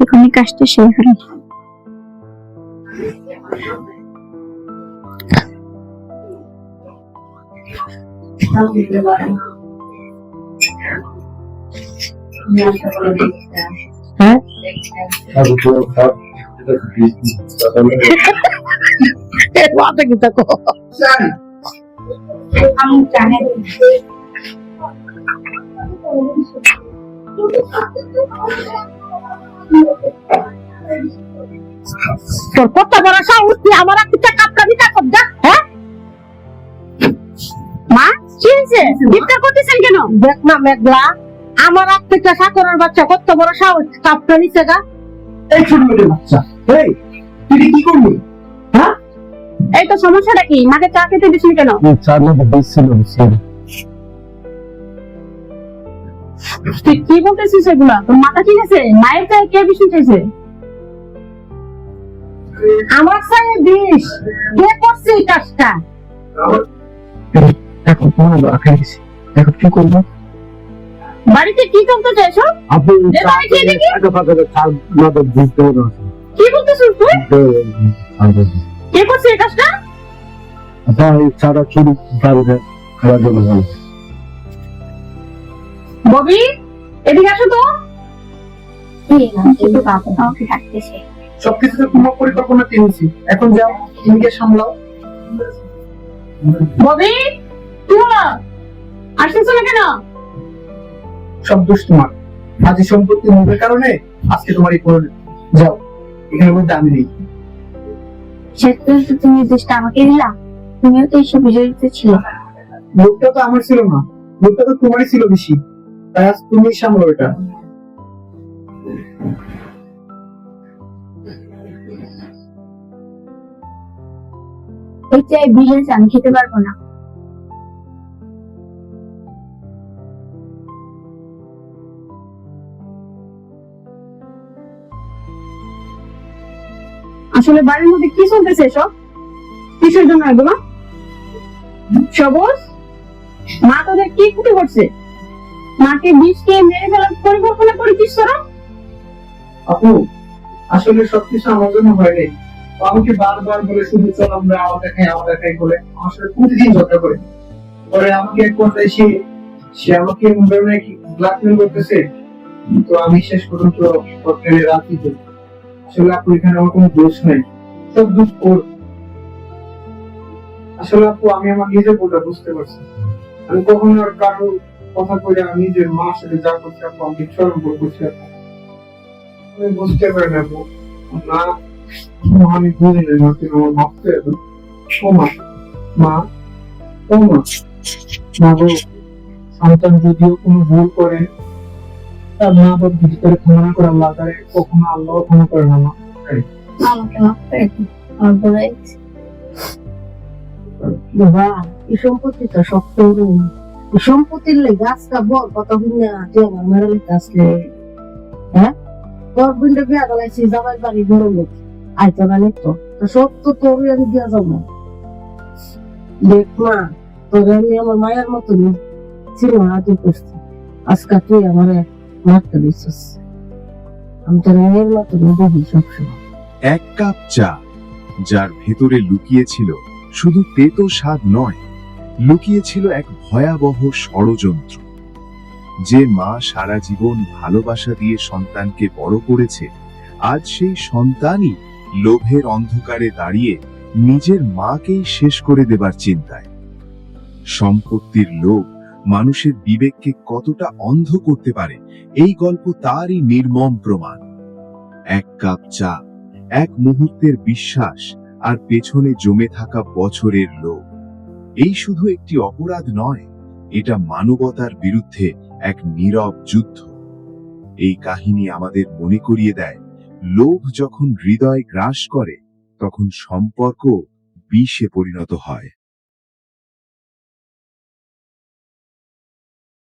এখনই কাজটা সেরে ফেলি হ্যাঁ? মাথা কি থাকো আমি জানি তোর কত বড় সাহস? তুই আমার একটা কাপড়া দিতা কর যা হ্যাঁ? মা কি হয়েছে? চিৎকার করতেছেন কেন? দেখ না মেঘলা আমার এক থেকে সাকরের বাচ্চা কত বড় সাহস কাপড়া নিছে গা। এই ছোট বাচ্চা এই তুই কি করলি? হ্যাঁ? এই তো সমস্যাটা কি? মাকে চা খেতে দিচ্ছেন কেন? চার না দিচ্ছিল তুই কি বলতেছিস এগুলা? তোর মাথা ঠিক আছে? মায়ের চাই কে বিষ্ণু চাইছে? আমার সাথে দিস। কে করছে এই কাজটা? এখন আঁকে গেছি এখন কি করব? বাড়িতে কি করতে চাইছো? আপনি। আগে না তো হবে কি বলতেছিস তুই? কে করছে এই কাজটা? ভাই সারা চুরি বাড়িতে খাওয়ার জন্য ববি এদিকে আসো তো। সবকিছু তো তোমার পরিকল্পনা কিনেছি এখন যাও নিজে সামলাও। ববি আসতেছো না কেন? সব দোষ তোমার। আজ সম্পত্তি মুখের কারণে আজকে তোমার এই যাও এখানের মধ্যে আমি নেই। তুমি দোষটা আমাকে দিলা? তুমিও তো এইসব জড়িত ছিল। লোকটা তো আমার ছিল না। লোকটা তো তোমারই ছিল বেশি। তাই তুমি সামলাও এটা। চাই বিলেন্স আমি খেতে পারব না। আসলে বাড়ির মধ্যে কি চলতেছে এসব? কিসের জন্য এগুলো? সবুজ? মা তোদের কি ক্ষতি করছে? মাকে বিষ খেয়ে মেরে ফেলার পরিকল্পনা করেছিস তোরা? আপু, আসলে সবকিছু আমার জন্য হয়নি আমাকে বারবার বলে, শুধু চল আমরা আমাদের খাই আমাদের খাই বলে। আমার সাথে প্রতিদিন ঝগড়া করে। পরে আমাকে এক কথায় সে সে আমাকে মোবাইলে ব্ল্যাকমেল করতেছে, তো আমি শেষ পর্যন্ত হোটেলে রাত্রি আসলে আপু, এখানে আমার কোনো দোষ নেই। সব দোষ ওর। আসলে আপু, আমি আমার নিজের ভুলটা বুঝতে পারছি আমি কখনো আর কারও কথা কইলে আমি নিজের মার সাথে যা করছি আপু আমি চরম করছি আপু। আমি বুঝতে পারি না আপু। না মা, আমি বুঝি না মা তুমি আমার মাফ করে দাও। ও মা মা ও মা মা গো সন্তান যদিও কোনো ভুল করে তার মা বাপ যদি তার ক্ষমা করে আল্লাহ তারে কখনো আল্লাহ ক্ষমা করে না মা। আমাকে মাফ করে আমার হয়ে বাবা এই সম্পত্তি তো সব তোর এই সম্পত্তির লে গাছ কা বল বুঝনা যে আমার হ্যাঁ? তোর জামাই বাড়ি বড় লোক তো না সব তো তোর আমি দিয়া দেখ মা, তোর আমি আমার মায়ের মতো ছিল আদি করছি। আজকে তুই আমার মারতে দিছিস। আমি তোর মেয়ের মতো দেখি সবসময়। এক কাপ চা, যার ভেতরে লুকিয়েছিল শুধু তেতো স্বাদ নয় লুকিয়েছিল এক ভয়াবহ ষড়যন্ত্র। যে মা সারা জীবন ভালোবাসা দিয়ে সন্তানকে বড় করেছে, আজ সেই সন্তানই লোভের অন্ধকারে দাঁড়িয়ে নিজের মাকেই শেষ করে দেবার চিন্তায়। সম্পত্তির লোভ মানুষের বিবেককে কতটা অন্ধ করতে পারে, এই গল্প তারই নির্মম প্রমাণ। এক কাপ চা, এক মুহূর্তের বিশ্বাস, আর পেছনে জমে থাকা বছরের লোভ। এই শুধু একটি অপরাধ নয়, এটা মানবতার বিরুদ্ধে এক নীরব যুদ্ধ। এই কাহিনী আমাদের মনে করিয়ে দেয়, লোভ যখন হৃদয় গ্রাস করে, তখন সম্পর্ক বিষে পরিণত হয়।